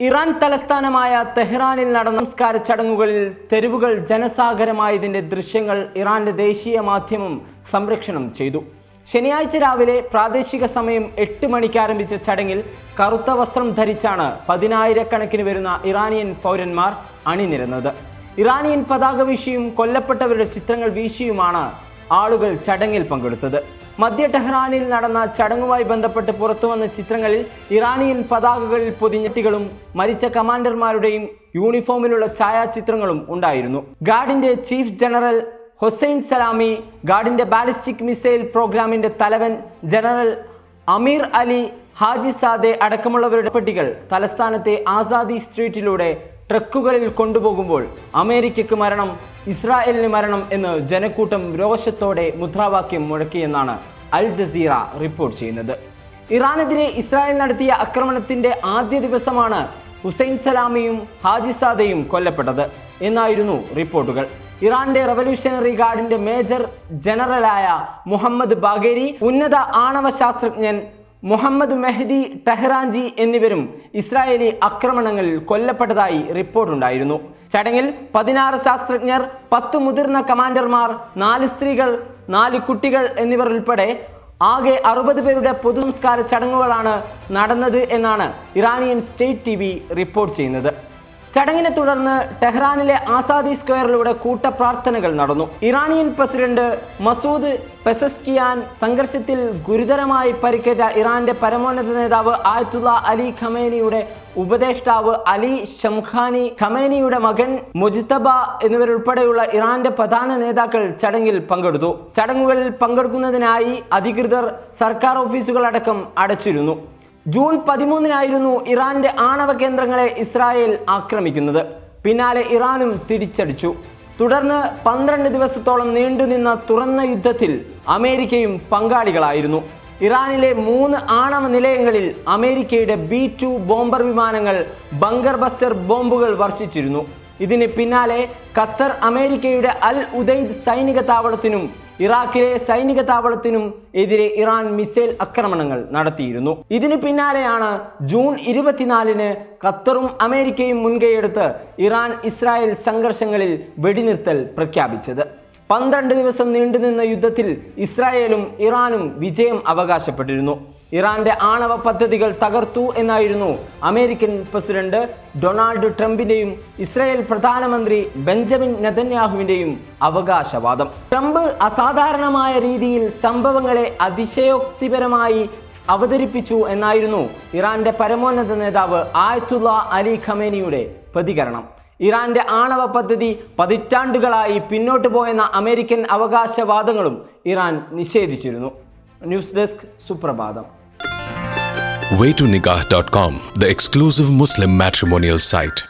Iran തലസ്ഥാനമായ തെഹ്റാനിൽ നടന്ന സംസ്കാര ചടങ്ങുകളിൽ തെരുവുകൾ ജനസാഗരമായതിന്റെ ദൃശ്യങ്ങൾ ഇറാന്റെ ദേശീയ മാധ്യമം സംരക്ഷണം ചെയ്തു. ശനിയാഴ്ച രാവിലെ പ്രാദേശിക സമയം എട്ട് മണിക്ക് ആരംഭിച്ച ചടങ്ങിൽ കറുത്ത വസ്ത്രം ധരിച്ചാണ് പതിനായിരക്കണക്കിന് വരുന്ന ഇറാനിയൻ പൗരന്മാർ അണിനിരുന്നത്. ഇറാനിയൻ പതാക വീശിയും കൊല്ലപ്പെട്ടവരുടെ ചിത്രങ്ങൾ വീശിയുമാണ് ആളുകൾ ചടങ്ങിൽ പങ്കെടുത്തത്. മധ്യ ടെഹ്റാനിൽ നടന്ന ചടങ്ങുമായി ബന്ധപ്പെട്ട് പുറത്തുവന്ന ചിത്രങ്ങളിൽ ഇറാനിയൻ പതാകകളിൽ പൊതിഞ്ഞെട്ടികളും മരിച്ച കമാൻഡർമാരുടെയും യൂണിഫോമിലുള്ള ഛായാചിത്രങ്ങളും ഉണ്ടായിരുന്നു. ഗാർഡിന്റെ ചീഫ് ജനറൽ ഹുസൈൻ സലാമി ഗാർഡിന്റെ ബാലിസ്റ്റിക് മിസൈൽ പ്രോഗ്രാമിന്റെ തലവൻ general Amir Ali Hajizadeh അടക്കമുള്ളവരുടെ പട്ടികൾ തലസ്ഥാനത്തെ ആസാദി സ്ട്രീറ്റിലൂടെ ട്രക്കുകളിൽ കൊണ്ടുപോകുമ്പോൾ അമേരിക്കയ്ക്ക് മരണം ഇസ്രായേലിന് മരണം എന്ന് ജനക്കൂട്ടം രോഷത്തോടെ മുദ്രാവാക്യം മുഴക്കിയെന്നാണ് അൽ ജസീറ റിപ്പോർട്ട് ചെയ്യുന്നത്. ഇറാനെതിരെ ഇസ്രായേൽ നടത്തിയ ആക്രമണത്തിന്റെ ആദ്യ ദിവസമാണ് ഹുസൈൻ സലാമിയും ഹാജിസാദയും കൊല്ലപ്പെട്ടത് എന്നായിരുന്നു റിപ്പോർട്ടുകൾ. ഇറാന്റെ റവല്യൂഷണറി ഗാർഡിന്റെ മേജർ ജനറലായ മുഹമ്മദ് ബാഗേരി ഉന്നത ആണവ ശാസ്ത്രജ്ഞൻ മുഹമ്മദ് മെഹദി ടെഹ്റാൻജി എന്നിവരും ഇസ്രായേലി ആക്രമണങ്ങളിൽ കൊല്ലപ്പെട്ടതായി റിപ്പോർട്ടുണ്ടായിരുന്നു. ചടങ്ങിൽ പതിനാറ് ശാസ്ത്രജ്ഞർ പത്ത് മുതിർന്ന കമാൻഡർമാർ നാല് സ്ത്രീകൾ നാല് കുട്ടികൾ എന്നിവർ ഉൾപ്പെടെ ആകെ അറുപത് പേരുടെ പൊതുസംസ്കാര ചടങ്ങുകളാണ് നടന്നത് എന്നാണ് ഇറാനിയൻ സ്റ്റേറ്റ് ടി റിപ്പോർട്ട് ചെയ്യുന്നത്. ചടങ്ങിനെ തുടർന്ന് ടെഹ്റാനിലെ ആസാദി സ്ക്വയറിലൂടെ കൂട്ടപ്രാർത്ഥനകൾ നടന്നു. ഇറാനിയൻ പ്രസിഡന്റ് മസൂദ് പെസസ്കിയാൻ സംഘർഷത്തിൽ ഗുരുതരമായി പരിക്കേറ്റ ഇറാന്റെ പരമോന്നത നേതാവ് ആയത്തുള്ള അലി ഖമേനിയുടെ ഉപദേഷ്ടാവ് അലി ഷംഖാനി ഖമേനിയുടെ മകൻ മുജിത്തബ എന്നിവരുൾപ്പെടെയുള്ള ഇറാന്റെ പ്രധാന നേതാക്കൾ ചടങ്ങിൽ പങ്കെടുത്തു. ചടങ്ങുകളിൽ പങ്കെടുക്കുന്നതിനായി അധികൃതർ സർക്കാർ ഓഫീസുകളടക്കം അടച്ചിരുന്നു. ജൂൺ പതിമൂന്നിനായിരുന്നു ഇറാന്റെ ആണവ കേന്ദ്രങ്ങളെ ഇസ്രായേൽ ആക്രമിക്കുന്നത്. പിന്നാലെ ഇറാനും തിരിച്ചടിച്ചു. തുടർന്ന് പന്ത്രണ്ട് ദിവസത്തോളം നീണ്ടുനിന്ന തുറന്ന യുദ്ധത്തിൽ അമേരിക്കയും പങ്കാളികളായിരുന്നു. ഇറാനിലെ മൂന്ന് ആണവ നിലയങ്ങളിൽ അമേരിക്കയുടെ ബി ടു ബോംബർ വിമാനങ്ങൾ ബങ്കർ ബസ്റ്റർ ബോംബുകൾ വർഷിച്ചിരുന്നു. ഇതിന് പിന്നാലെ ഖത്തർ അമേരിക്കയുടെ അൽ ഉദൈദ് സൈനിക താവളത്തിനും ഇറാഖിലെ സൈനിക താവളത്തിനും എതിരെ ഇറാൻ മിസൈൽ ആക്രമണങ്ങൾ നടത്തിയിരുന്നു. ഇതിന് പിന്നാലെയാണ് ജൂൺ ഇരുപത്തിനാലിന് ഖത്തറും അമേരിക്കയും മുൻകൈയെടുത്ത് ഇറാൻ ഇസ്രായേൽ സംഘർഷങ്ങളിൽ വെടിനിർത്തൽ പ്രഖ്യാപിച്ചത്. പന്ത്രണ്ട് ദിവസം നീണ്ടുനിന്ന യുദ്ധത്തിൽ ഇസ്രായേലും ഇറാനും വിജയം അവകാശപ്പെട്ടിരുന്നു. ഇറാന്റെ ആണവ പദ്ധതികൾ തകർത്തു എന്നായിരുന്നു അമേരിക്കൻ പ്രസിഡന്റ് ഡൊണാൾഡ് ട്രംപിന്റെയും ഇസ്രായേൽ പ്രധാനമന്ത്രി ബെഞ്ചമിൻ നെതന്യാഹുവിന്റെയും അവകാശവാദം. ട്രംപ് അസാധാരണമായ രീതിയിൽ സംഭവങ്ങളെ അതിശയോക്തിപരമായി അവതരിപ്പിച്ചു എന്നായിരുന്നു ഇറാന്റെ പരമോന്നത നേതാവ് ആയത്തുള്ള അലി ഖമേനിയുടെ പ്രതികരണം. ഇറാന്റെ ആണവ പദ്ധതി പതിറ്റാണ്ടുകളായി പിന്നോട്ട് പോയെന്ന അമേരിക്കൻ അവകാശവാദങ്ങളും Iran നിഷേധിച്ചിരുന്നു news desk Suprabhatham waytonikah.com, the exclusive Muslim matrimonial site.